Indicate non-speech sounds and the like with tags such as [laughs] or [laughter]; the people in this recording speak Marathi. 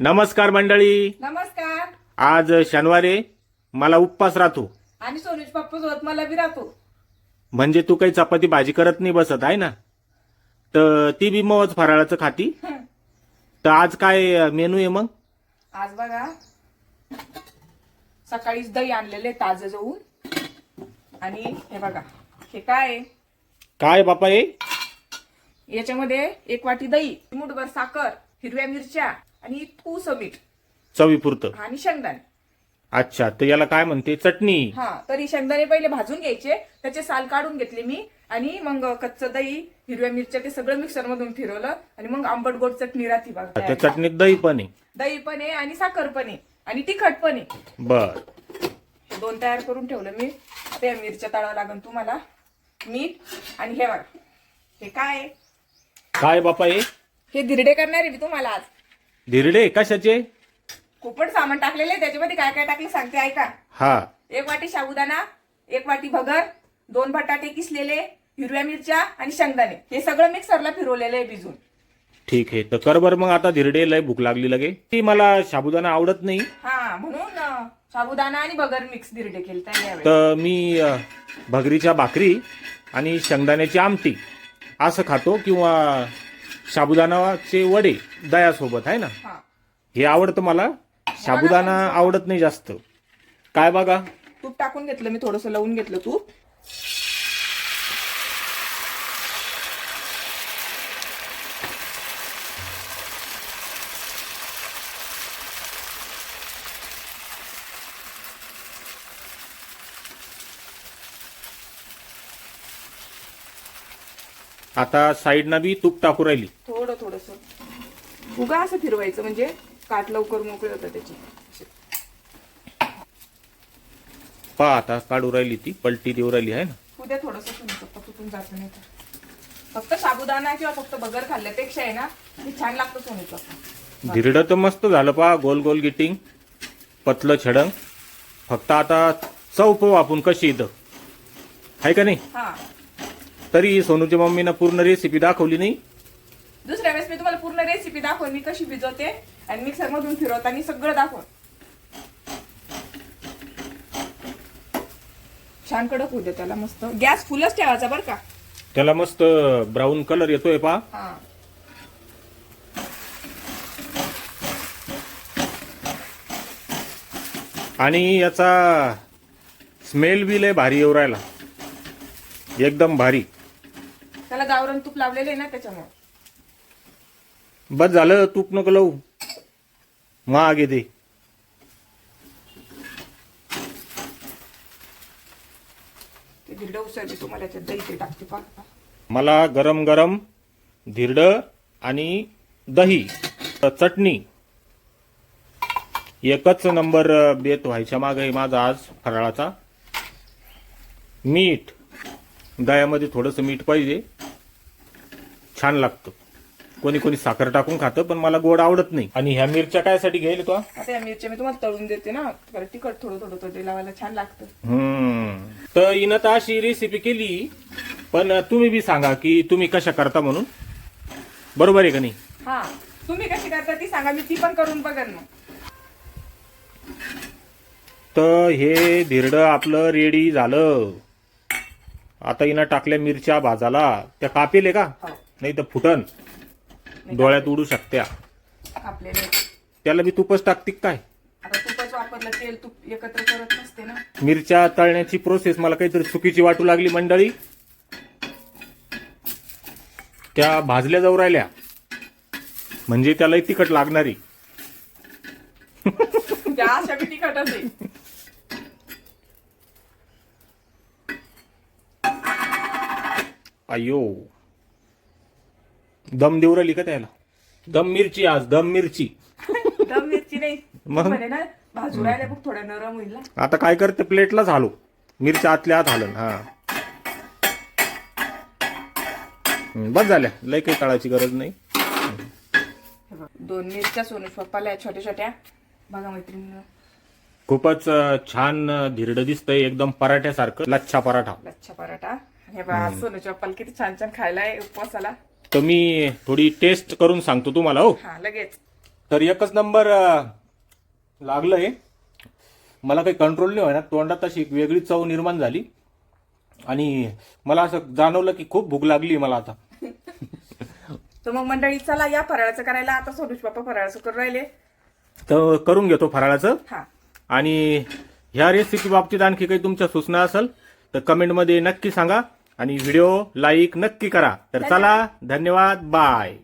नमस्कार मंडळी. नमस्कार. आज शनिवार मला उपवास राहतो. आणि सोनूज पप्पा सोबत मला बी राहतो. म्हणजे तू काही चपाती भाजी करत नाही बसत आहे ना? तर ती बी मवच फराळाचं खाती. [laughs] तर आज काय मेनू आहे मग? आज बघा. सकाळीच दही आणलेले ताजं जाऊन आणि हे बघा हे काय आहे? काय बापा हे? याच्यामध्ये एक वाटी दही मुठभर साखर हिरव्या मिरच्या आणि तूस मीठ चवीपुरतं आणि शेंगदाणे. अच्छा तर याला काय म्हणते? चटणी. हा तरी शेंगदाणे पहिले भाजून घ्यायचे त्याचे साल काढून घेतले मी आणि मग कच्चं दही हिरव्या मिरच्या ते सगळं मिक्सर मधून फिरवलं आणि मग आंबट गोड चटणी राहते बघा. त्या चटणीत दही पण आहे. दही पण आहे आणि साखर पण आहे आणि तिखट पण आहे. बर. हे दोन तयार करून ठेवलं मी. आता या मिरच्या तळावं लागेल तुम्हाला. मीठ आणि हे बघा. हे काय आहे? काय बापा हे? हे धिरडे करणार आहे मी तुम्हाला आज. धिरडे कशाचे खूपच सामान टाकलेले त्याच्यामध्ये काय काय टाकले सांगते ऐका. हा. एक वाटी साबुदाणा एक वाटी भगर दोन बटाटे किसलेले हिरव्या मिरच्या आणि शेंगदाणे. हे सगळं मिक्सरला फिरवलेलं आहे भिजून. ठीक आहे तर कर बरं मग आता धिरडे लय भूक लागली लगे. ती मला साबुदाणा आवडत नाही. हा म्हणून अं, साबुदाणा आणि भगर मिक्स धिरडे केले त्या यावेळी. तर मी अ, भगरीच्या भाकरी आणि शेंगदाण्याची आमटी असं खातो किंवा साबुदाणाचे वडे दयासोबत आहे ना? हा. हे आवडतं मला. साबुदाणा आवडत नाही जास्त. काय बघा? तूप टाकून घेतलं मी थोडस लावून घेतलं तूप. आता साईडनं बी तूप टाकू राहिली. थोडं थोडस. उगा असं फिरवायचं म्हणजे काट लवकर मोकळे होतं त्याची. पहा आता काढू राहिली ती पलटी देऊ राहिली आहे ना? उद्या थोडस तुटून जात नाही तर. फक्त साबुदाणा किंवा फक्त बगर खाल्ल्यापेक्षा आहे ना हे छान लागतं सोनीचं धिरडं तर मस्त झालं पहा गोल गोल गिटिंग पतलं छडंग. फक्त आता चव पाहू आपण कशी इथं. आहे का नाही? हा. तरी सोनूच्या मम्मीनं पूर्ण रेसिपी दाखवली नाही. दुसऱ्या वेळेस मी तुम्हाला पूर्ण रेसिपी दाखवून मी कशी भिजवते आणि मिक्सर मधून फिरवताना सगळं दाखवून. छान कडक होऊ दे त्याला मस्त. गॅस फुलच ठेवायचा बरं का. त्याला मस्त ब्राऊन कलर येतोय हा. आणि याचा स्मेल बी लय भारी येऊ राहिला. एकदम भारी. त्याला गावरण तूप लावलेलं आहे ना त्याच्यामुळे. बस झालं तूप नको लावू. मागे दे. ते धिरडं उसळली तुम्हाला याच्यात दही ते टाकते पा मला गरम गरम धिरडं आणि दही चटणी एकच नंबर बेत व्हायच्या मागे माझा आज फराळाचा. मीठ दह्यामध्ये थोडंसं मीठ पाहिजे. छान लागतं. कोणी कोणी साखर टाकून खातं पण मला गोड आवडत नाही. आणि ह्या मिरच्या कायसाठी घ्यायला तो? आता या मिरच्या मी तुम्हाला तळून देते ना. कारण तिखट थोडं थोडं थोडं ते लावायला छान लागतं. हम्म. तर हिनं तर अशी रेसिपी केली. पण तुम्ही बी सांगा की तुम्ही कशा करता म्हणून. बरोबर आहे का नाही? हा. तुम्ही कशी करता ती सांगा मी ती पण करून बघन मग. तर हे धिरडं आपलं रेडी झालं. आता हिनं टाकल्या मिरच्या भाजाला. त्या कापेल आहे का? हो. नाही तर फुटन. डोळ्यात उडू शकत्या. त्याला बी तुपच टाकते काय? आता तुपच वापरलं तेल तूप एकत्र करत नसते ना. मिरच्या तळण्याची प्रोसेस मला काहीतरी चुकीची वाटू लागली मंडळी. त्या भाजल्या जाऊ राहिल्या. म्हणजे त्यालाही तिखट लागणारी. त्या अशा बी तिखटच आहे. अयो. दम देऊ राहिली का त्याला? दम मिरची आज दम मिरची. दम मिरची नाही. मग? म्हणे ना भाजू राहिल्या बघ थोड्या नरम होईल ना. आता काय करते प्लेटलाच हालो मिरच्या आतल्या आत हालन हा. हम्म, बस झाल्या. लय काही तळाची गरज नाही. हे बघ, दोन मिरच्या सोनू पप्पाला छोट्या छोट्या. बघा मैत्रिणी खूपच अं, छान अं, धिरडं दिसतंय. एकदम पराठ्यासारखं. लच्छा पराठा. लच्छा पराठा. हे सोनूच्या पप्पाला किती छान छान खायला आहे उपवासाला तर मी थोडी टेस्ट करून सांगतो तुम्हाला हो. हा लगेच. तर एकच नंबर लागलंय. मला काही कंट्रोल नाही होणार तोंडात अशी एक वेगळी चव निर्माण झाली. आणि मला असं जाणवलं की खूप भूक लागली मला आता. [laughs] तर मग मंडळी चला या फराळाचं करायला. आता सोनुष बाप्पा फराळाचं करून राहिले. तर करून घेतो फराळाचं. हा. आणि ह्या रेसिपी बाबतीत आणखी काही तुमच्या सूचना असेल तर कमेंटमध्ये नक्की सांगा. आणि व्हिडिओ लाईक नक्की करा. तर चला धन्यवाद बाय.